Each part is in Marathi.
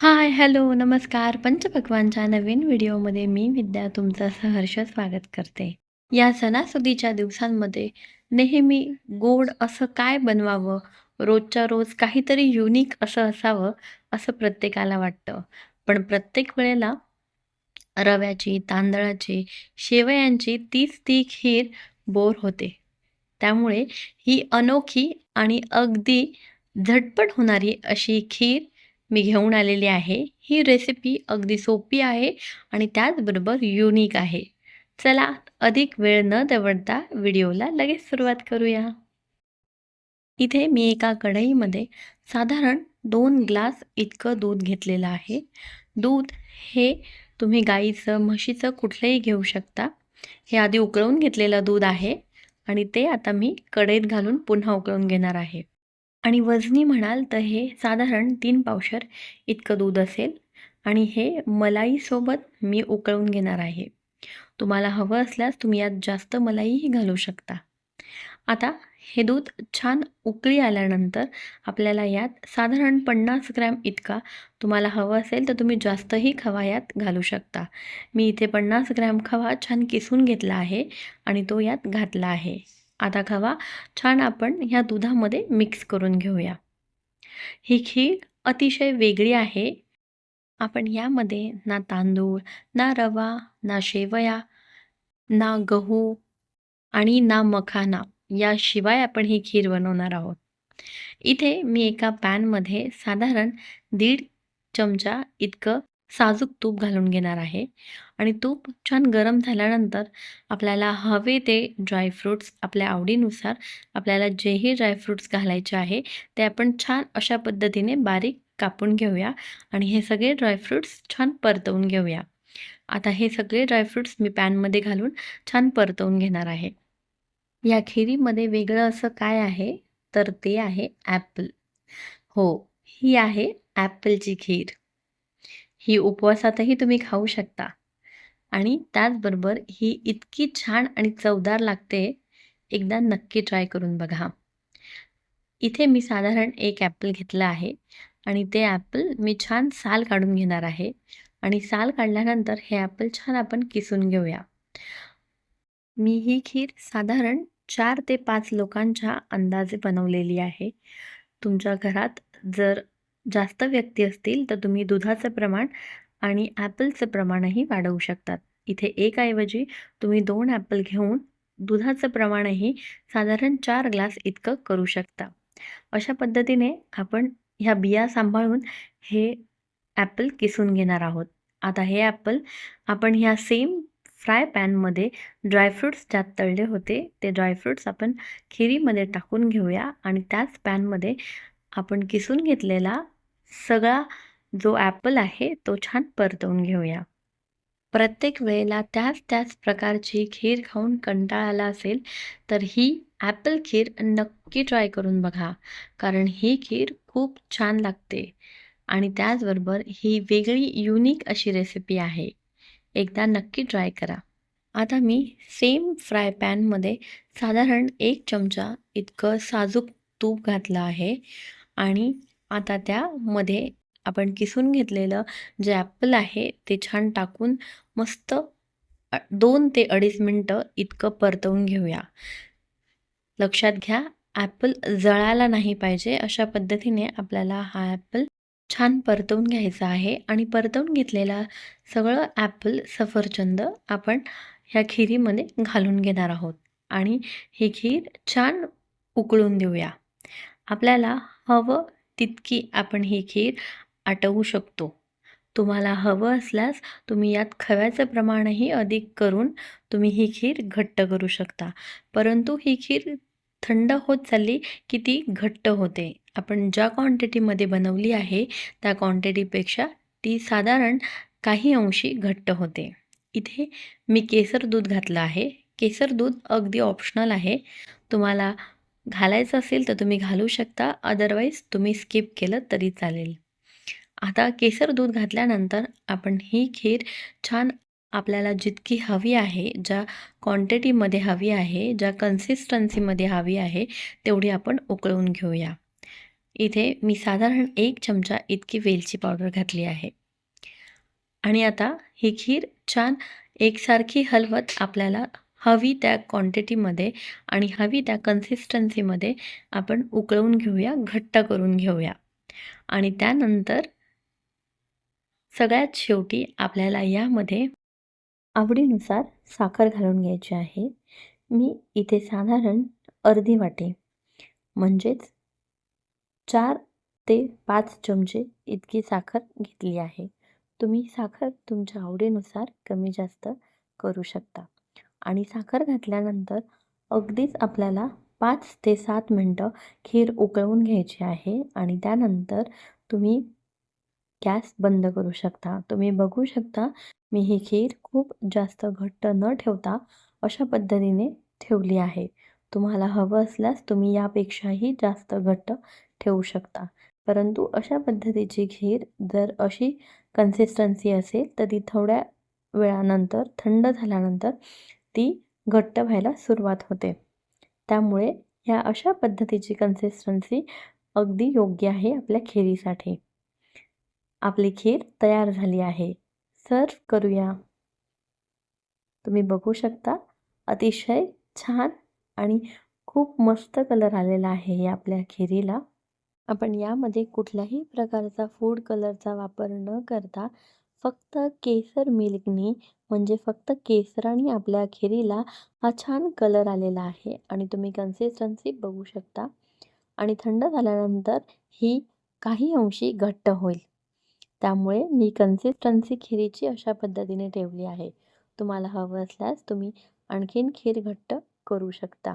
हाय, हॅलो, नमस्कार. पंचभगवानच्या नवीन व्हिडिओमध्ये मी विद्या तुमचं सहर्ष स्वागत करते. या सणासुदीच्या दिवसांमध्ये नेहमी गोड असं काय बनवावं, रोजच्या रोज काहीतरी युनिक असं असावं, असं प्रत्येकाला वाटतं. पण प्रत्येक वेळेला रव्याची, तांदळाची, शेवयांची तीच ती खीर बोर होते. त्यामुळे ही अनोखी आणि अगदी झटपट होणारी अशी खीर मी घेऊन आलेली आहे. ही रेसिपी अगदी सोपी आहे आणि त्याचबरोबर युनिक आहे. चला अधिक वेळ न दवडता व्हिडिओला लगेच सुरुवात करूया. इथे मी एका कढईमध्ये साधारण दोन ग्लास इतकं दूध घेतलेलं आहे. दूध हे तुम्ही गाईचं, म्हशीचं कुठलंही घेऊ शकता. हे आधी उकळवून घेतलेलं दूध आहे आणि ते आता मी कढईत घालून पुन्हा उकळून घेणार आहे. आणि वजनी म्हणाल तर हे साधारण तीन पावशर इतकं दूध असेल आणि हे मलाईसोबत मी उकळून घेणार आहे. तुम्हाला हवं असल्यास तुम्ही यात जास्त मलाईही घालू शकता. आता हे दूध छान उकळी आल्यानंतर आपल्याला यात साधारण 50 ग्रॅम इतका तुम्हाला हवं असेल तर तुम्ही जास्तही खवा यात घालू शकता. मी इथे 50 ग्रॅम खवा छान किसून घेतला आहे आणि तो यात घातला आहे. आता खवा छान आपण ह्या दुधामध्ये मिक्स करून घेऊया. ही खीर अतिशय वेगळी आहे. आपण यामध्ये ना तांदूळ, ना रवा, ना शेवया, ना गहू आणि ना मखाना याशिवाय आपण ही खीर बनवणार आहोत. इथे मी एका पॅनमध्ये साधारण दीड चमचा इतकं साजूक तूप घालून घेणार आहे आणि तूप छान गरम झाल्यानंतर आपल्याला हवे ते ड्रायफ्रुट्स आपल्या आवडीनुसार आपल्याला जेही ड्रायफ्रुट्स घालायचे आहे ते आपण छान अशा पद्धतीने बारीक कापून घेऊया आणि हे सगळे ड्रायफ्रुट्स छान परतवून घेऊया. आता हे सगळे ड्रायफ्रुट्स मी पॅनमध्ये घालून छान परतवून घेणार आहे. या खिरीमध्ये वेगळं असं काय आहे तर ते आहे ॲपल. हो, ही आहे ॲपलची खीर. ही उपवासातही तुम्ही खाऊ शकता आणि त्याचबरोबर ही इतकी छान आणि चवदार लागते, एकदा नक्की ट्राय करून बघा. इथे मी साधारण एक ॲपल घेतलं आहे आणि ते ॲपल मी छान साल काढून घेणार आहे आणि साल काढल्यानंतर हे ॲपल छान आपण किसून घेऊया. मी ही खीर साधारण चार ते पाच लोकांच्या अंदाजे बनवलेली आहे. तुमच्या घरात जर जास्त व्यक्ती असतील तर तुम्ही दुधाचं प्रमाण आणि ॲपलचं प्रमाणही वाढवू शकतात. इथे एकाऐवजी तुम्ही दोन ॲपल घेऊन दुधाचं प्रमाणही साधारण चार ग्लास इतकं करू शकता. अशा पद्धतीने आपण ह्या बिया सांभाळून हे ॲपल किसून घेणार आहोत. आता हे ॲपल आपण ह्या सेम फ्राय पॅनमध्ये ड्रायफ्रुट्स ज्यात तळले होते ते ड्रायफ्रुट्स आपण खिरीमध्ये टाकून घेऊया आणि त्याच पॅनमध्ये आपण किसून घेतलेला सगळा जो ॲपल आहे तो छान परतवून घेऊया. प्रत्येक वेळेला त्याच त्याच प्रकारची खीर खाऊन कंटाळा आला असेल तर ही ॲपल खीर नक्की ट्राय करून बघा. कारण ही खीर खूप छान लागते आणि त्याचबरोबर ही वेगळी युनिक अशी रेसिपी आहे. एकदा नक्की ट्राय करा. आता मी सेम फ्राय पॅनमध्ये साधारण एक चमचा इतकं साजूक तूप घातलं आहे आणि आता त्यामध्ये आपण किसून घेतलेलं जे ॲपल आहे ते छान टाकून मस्त दोन ते अडीच मिनटं इतकं परतवून घेऊया. लक्षात घ्या ॲपल जळायला नाही पाहिजे अशा पद्धतीने आपल्याला हा ॲपल छान परतवून घ्यायचा आहे आणि परतवून घेतलेला सगळं ॲपल, सफरचंद आपण ह्या खिरीमध्ये घालून घेणार आहोत आणि ही खीर छान उकळून देऊया. आपल्याला हवं तितकी आपण ही खीर आटवू शकतो. तुम्हाला हवं असल्यास तुम्ही यात खव्याचं प्रमाणही अधिक करून तुम्ही ही खीर घट्ट करू शकता. परंतु ही खीर थंड होत चालली की ती घट्ट होते. आपण ज्या क्वांटिटीमध्ये बनवली आहे त्या क्वांटिटीपेक्षा ती साधारण काही अंशी घट्ट होते. इथे मी केसर दूध घातलं आहे. केसर दूध अगदी ऑप्शनल आहे. तुम्हाला घालायचं असेल तर तुम्ही घालू शकता. अदरवाईज तुम्ही स्किप केलं तरी चालेल. आता केसर दूध घातल्यानंतर आपण ही खीर छान आपल्याला जितकी हवी आहे, ज्या क्वांटिटीमध्ये हवी आहे, ज्या कन्सिस्टन्सीमध्ये हवी आहे तेवढी आपण उकळून घेऊया. इथे मी साधारण एक चमचा इतकी वेलची पावडर घातली आहे आणि आता ही खीर छान एकसारखी हलवत आपल्याला हवी त्या क्वांटिटीमध्ये आणि हवी त्या कन्सिस्टन्सीमध्ये आपण उकळवून घेऊया घट्ट करून घेऊया. आणि त्यानंतर सगळ्यात शेवटी आपल्याला यामध्ये आवडीनुसार साखर घालून घ्यायची आहे. मी इथे साधारण अर्धी वाटी म्हणजेच चार ते पाच चमचे इतकी साखर घेतली आहे. तुम्ही साखर तुमच्या आवडीनुसार कमी जास्त करू शकता. आणि साखर घातल्यानंतर अगदीच आपल्याला पाच ते सात मिनटं खीर उकळवून घ्यायची आहे आणि त्यानंतर तुम्ही गॅस बंद करू शकता. तुम्ही बघू शकता मी ही खीर खूप जास्त घट्ट न ठेवता अशा पद्धतीने ठेवली आहे. तुम्हाला हवं असल्यास तुम्ही यापेक्षाही जास्त घट्ट ठेवू शकता. परंतु अशा पद्धतीची खीर जर अशी कन्सिस्टन्सी असेल तर ती थोड्या वेळानंतर थंड झाल्यानंतर ती घट्ट व्हायला सुरुवात होते. त्यामुळे ह्या अशा पद्धतीची कन्सिस्टन्सी अगदी योग्य आहे आपल्या खिरीसाठी आपली खीर तयार झाली आहे. सर्व करूया. तुम्ही बघू शकता अतिशय छान आणि खूप मस्त कलर आलेला आहे या आपल्या खिरीला आपण यामध्ये कुठल्याही प्रकारचा फूड कलरचा वापर न करता फक्त केसर मिल्कनी म्हणजे फक्त केसराने आपल्या खिरीला हा छान कलर आलेला आहे आणि तुम्ही कन्सिस्टन्सी बघू शकता. आणि थंड झाल्यानंतर ही काही अंशी घट्ट होईल. त्यामुळे मी कन्सिस्टन्सी खिरीची अशा पद्धतीने ठेवली आहे. तुम्हाला हवं असल्यास तुम्ही आणखीन खीर घट्ट करू शकता.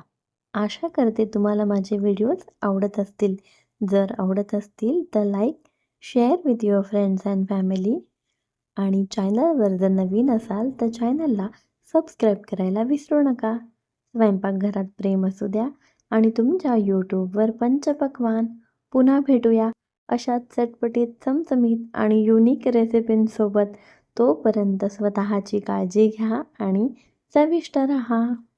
आशा करते तुम्हाला माझे व्हिडिओज आवडत असतील. जर आवडत असतील तर like share with your friends and family आणि चॅनलवर जर नवीन असाल तर चॅनलला सबस्क्राईब करायला विसरू नका. स्वयंपाकघरात प्रेम असू द्या आणि तुमच्या यूट्यूबवर पंचपक्वान. पुन्हा भेटूया अशाच चटपटीत चमचमीत आणि युनिक रेसिपींसोबत तोपर्यंत स्वतःची काळजी घ्या आणि चविष्ट रहा.